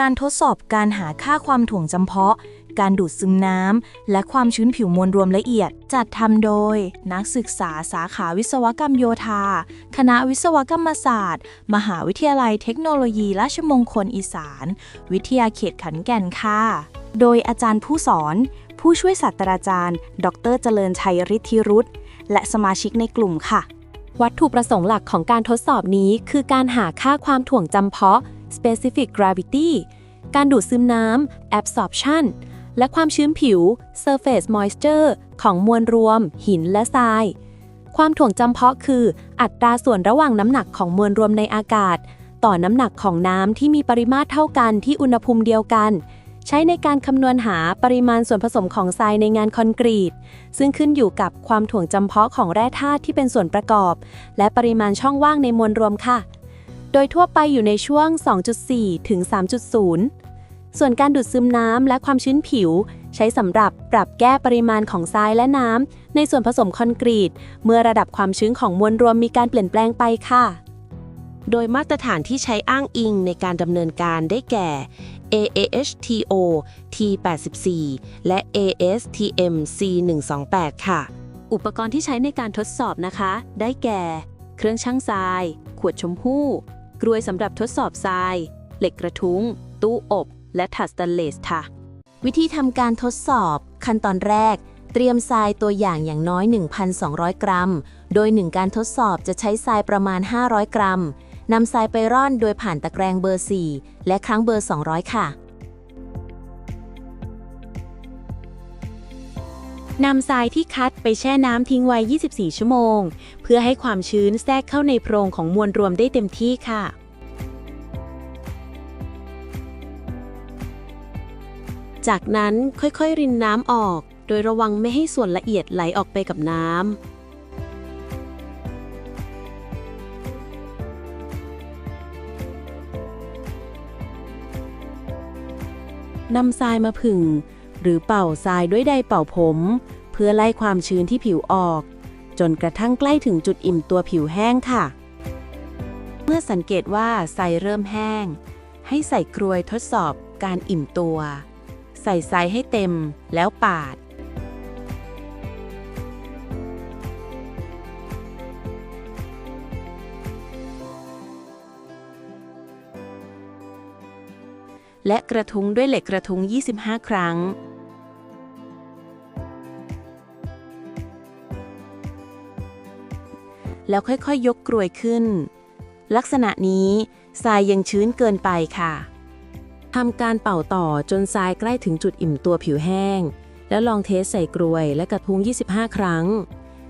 การทดสอบการหาค่าความถ่วงจำเพาะ การดูดซึมน้ำ และความชื้นผิวมวลรวมละเอียด จัดทำโดย นักศึกษาสาขาวิศวกรรมโยธา คณะวิศวกรรมศาสตร์ มหาวิทยาลัยเทคโนโลยีราชมงคลอีสาน วิทยาเขตขันแก่นค่ะ โดยอาจารย์ผู้สอน ผู้ช่วยศาสตราจารย์ ดรเจริญชัยฤทธิรุตและสมาชิกในกลุ่มค่ะ วัตถุประสงค์หลักของการทดสอบนี้ คือการหาค่าความถ่วงจำเพาะ specific gravity การดูดซึมน้ำ absorption และความชื้นผิว surface moisture ของมวลรวม หินและทราย ความถ่วงจำเพาะคือ อัตราส่วนระหว่างน้ำหนักของมวลรวมในอากาศ ต่อน้ำหนักของน้ำที่มีปริมาตรเท่ากันที่อุณหภูมิเดียวกัน ใช้ในการคำนวณหาปริมาณส่วนผสมของทรายในงานคอนกรีต ซึ่งขึ้นอยู่กับความถ่วงจำเพาะของแร่ธาตุที่เป็นส่วนประกอบ และปริมาณช่องว่างในมวลรวมค่ะ โดยทั่วไปอยู่ในช่วง 2.4 ถึง 3.0 ส่วนการดูดซึมน้ำและความชื้นผิว ใช้สำหรับปรับแก้ปริมาณของทรายและน้ำในส่วนผสมคอนกรีต เมื่อระดับความชื้นของมวลรวมมีการเปลี่ยนแปลงไปค่ะ โดยมาตรฐานที่ใช้อ้างอิงในการดำเนินการได้แก่ AAHTO T84 และ ASTM C128 ค่ะ อุปกรณ์ที่ใช้ในการทดสอบนะคะ ได้แก่ เครื่องชั่งทราย ขวดชมพู่ กรวยสำหรับทดสอบทราย เหล็กกระทุ้ง ตู้อบ และถัดสแตนเลสค่ะ วิธีทำการทดสอบ ขั้นตอนแรก เตรียมทรายตัวอย่างอย่างน้อย 1,200 กรัม โดย 1 การทดสอบจะใช้ทรายประมาณ 500 กรัมนำทรายไปร่อนโดยผ่านตะแกรงเบอร์ 4 และครั้งเบอร์ 200 ค่ะ นำทรายที่คัดไปแช่น้ำทิ้งไว้ 24 ชั่วโมง เพื่อให้ความชื้นแทรกเข้าในโพรงของมวลรวมได้เต็มที่ค่ะ จากนั้นค่อยๆ รินน้ำออก โดยระวังไม่ให้ส่วนละเอียดไหลออกไปกับน้ำนำทรายมาผึ่ง หรือเป่าทรายด้วยไดเป่าผม เพื่อไล่ความชื้นที่ผิวออก จนกระทั่งใกล้ถึงจุดอิ่มตัวผิวแห้งค่ะ เมื่อสังเกตว่าทรายเริ่มแห้ง ให้ใส่กรวยทดสอบการอิ่มตัว ใส่ทรายให้เต็มแล้วปาดและกระทุ้งด้วยเหล็กกระทุ้ง 25 ครั้ง แล้วค่อยๆยกกรวยขึ้น ลักษณะนี้ทรายยังชื้นเกินไปค่ะทำการเป่าต่อจนทรายใกล้ถึงจุดอิ่มตัวผิวแห้ง แล้วลองเทสใส่กรวยและกระทุ้ง 25 ครั้ง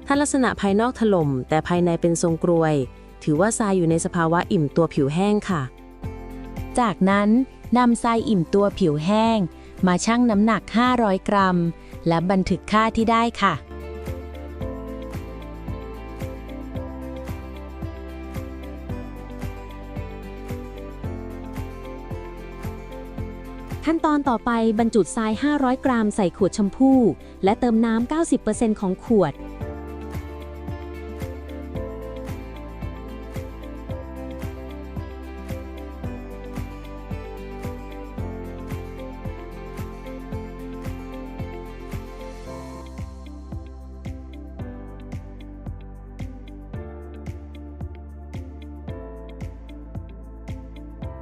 ถ้าลักษณะภายนอกถล่ม แต่ภายในเป็นทรงกรวย ถือว่าทรายอยู่ในสภาวะอิ่มตัวผิวแห้งค่ะ จากนั้นนำทรายอิ่มตัวผิวแห้ง มาชั่งน้ำหนัก 500 กรัม และบันทึกค่าที่ได้ค่ะ ขั้นตอนต่อไปบรรจุทราย 500 กรัมใส่ขวดชมพู่ และเติมน้ำ 90%ของขวด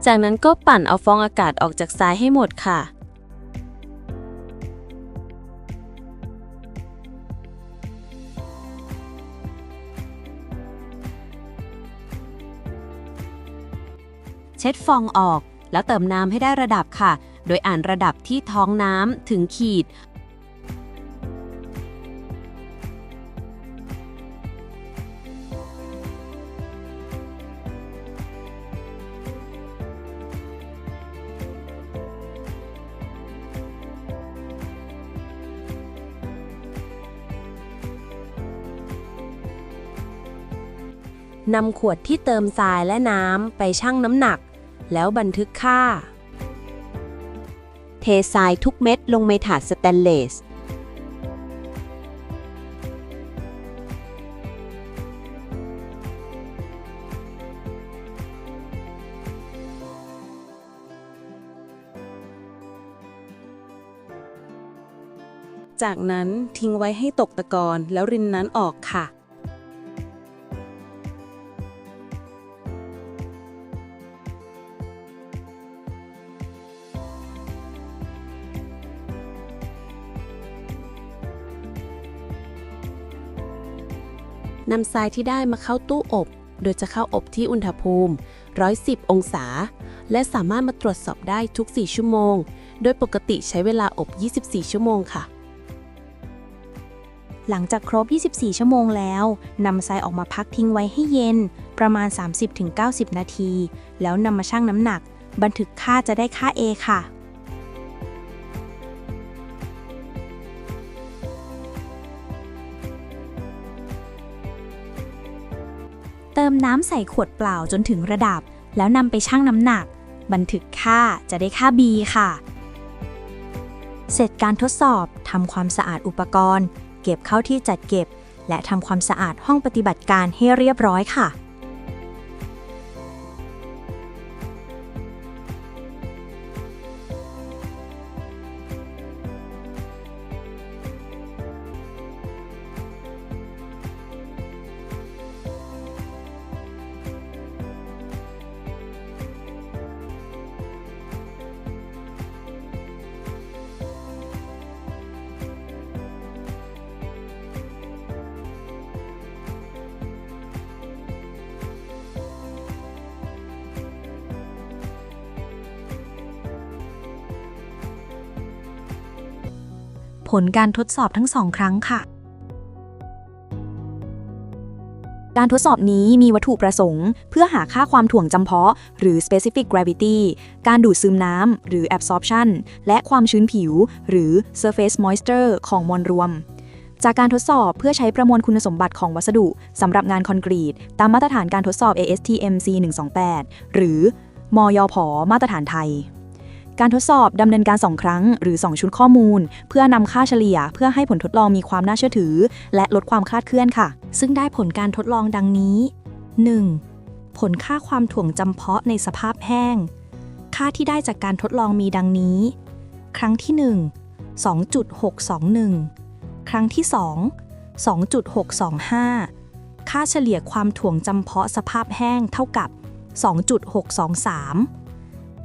จากนั้นก็ปั่นเอาฟองอากาศออกจากทรายให้หมดค่ะ เช็ดฟองออกแล้วเติมน้ำให้ได้ระดับค่ะ โดยอ่านระดับที่ท้องน้ำถึงขีด นำขวดที่เติมทรายและน้ำไปชั่งน้ำหนัก แล้วบันทึกค่า เททรายทุกเม็ดลงในถาดสแตนเลส จากนั้นทิ้งไว้ให้ตกตะกอนแล้วรินน้ำออกค่ะ นำทรายที่ได้มาเข้าตู้อบ โดยจะเข้าอบที่อุณหภูมิ 110 องศา และสามารถมาตรวจสอบได้ทุก 4 ชั่วโมง โดยปกติใช้เวลาอบ 24 ชั่วโมงค่ะ หลังจากครบ 24 ชั่วโมงแล้วนำทรายออกมาพักทิ้งไว้ให้เย็น ประมาณ 30-90 นาที แล้วนำมาชั่งน้ำหนัก บันทึกค่าจะได้ค่า A ค่ะ มน้ำใส่ขวดเปล่าจนถึงระดับ แล้วนำไปชั่งน้ำหนัก บันทึกค่าจะได้ค่า B ค่ะ เสร็จการทดสอบทำความสะอาดอุปกรณ์ เก็บเข้าที่จัดเก็บ และทำความสะอาดห้องปฏิบัติการให้เรียบร้อยค่ะ ผลการทดสอบทั้งสองครั้งค่ะ การทดสอบนี้มีวัตถุประสงค์ เพื่อหาค่าความถ่วงจำเพาะ หรือ specific gravity การดูดซึมน้ำหรือ absorption และความชื้นผิว หรือ surface moisture ของมวลรวมจากการทดสอบเพื่อใช้ประมวลคุณสมบัติของวัสดุสำหรับงานคอนกรีต ตามมาตรฐานการทดสอบ ASTM C128 หรือ มยพมาตรฐานไทย การทดสอบดำเนินการ 2 ครั้ง หรือ 2 ชุดข้อมูล เพื่อนำค่าเฉลี่ย เพื่อให้ผลทดลองมีความน่าเชื่อถือ และลดความคลาดเคลื่อนค่ะ ซึ่งได้ผลการทดลองดังนี้ 1. ผลค่าความถ่วงจำเพาะในสภาพแห้ง ค่าที่ได้จากการทดลองมีดังนี้ ครั้งที่ 1 2.621 ครั้งที่ 2 2.625 ค่าเฉลี่ยความถ่วงจำเพาะสภาพแห้งเท่ากับ 2.623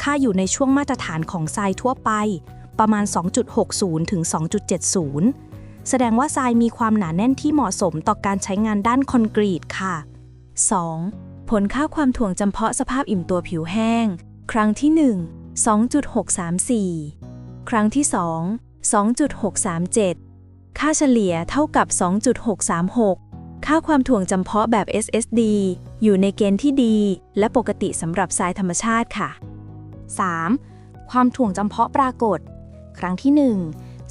ค่าอยู่ในช่วงมาตรฐานของทรายทั่วไป ประมาณ 2.60 ถึง 2.70 แสดงว่าทรายมีความหนาแน่นที่เหมาะสมต่อการใช้งานด้านคอนกรีตค่ะ 2. ผลค่าความถ่วงจำเพาะสภาพอิ่มตัวผิวแห้ง ครั้งที่ 1 2.634 ครั้งที่ 2 2.637 ค่าเฉลี่ยเท่ากับ 2.636ค่าความถ่วงจำเพาะแบบ SSD อยู่ในเกณฑ์ที่ดี และปกติสำหรับทรายธรรมชาติค่ะ 3. ความถ่วงจำเพาะปรากฏ ครั้งที่ 1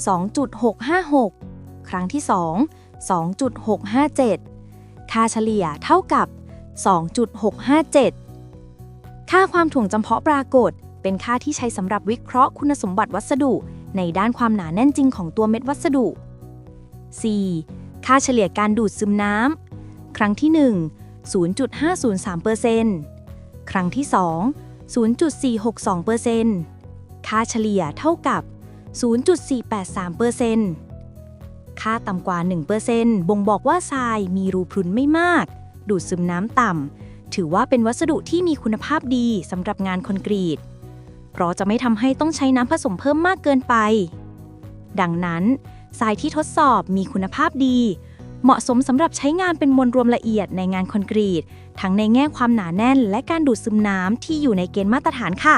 2.656 ครั้งที่ 2 2.657 ค่าเฉลี่ยเท่ากับ 2.657 ค่าความถ่วงจำเพาะปรากฏ เป็นค่าที่ใช้สำหรับวิเคราะห์คุณสมบัติวัสดุ ในด้านความหนาแน่นจริงของตัวเม็ดวัสดุ 4. ค่าเฉลี่ยการดูดซึมน้ำ ครั้งที่ 1 0.503%ครั้งที่ 2 0.462%ค่าเฉลี่ยเท่ากับ 0.483%ค่าต่ำกว่า 1%บ่งบอกว่าทรายมีรูพรุนไม่มาก ดูดซึมน้ำต่ำ ถือว่าเป็นวัสดุที่มีคุณภาพดีสำหรับงานคอนกรีต เพราะจะไม่ทำให้ต้องใช้น้ำผสมเพิ่มมากเกินไป ดังนั้นทรายที่ทดสอบมีคุณภาพดี เหมาะสมสำหรับใช้งานเป็นมวลรวมละเอียดในงานคอนกรีต ทั้งในแง่ความหนาแน่น และการดูดซึมน้ำที่อยู่ในเกณฑ์มาตรฐานค่ะ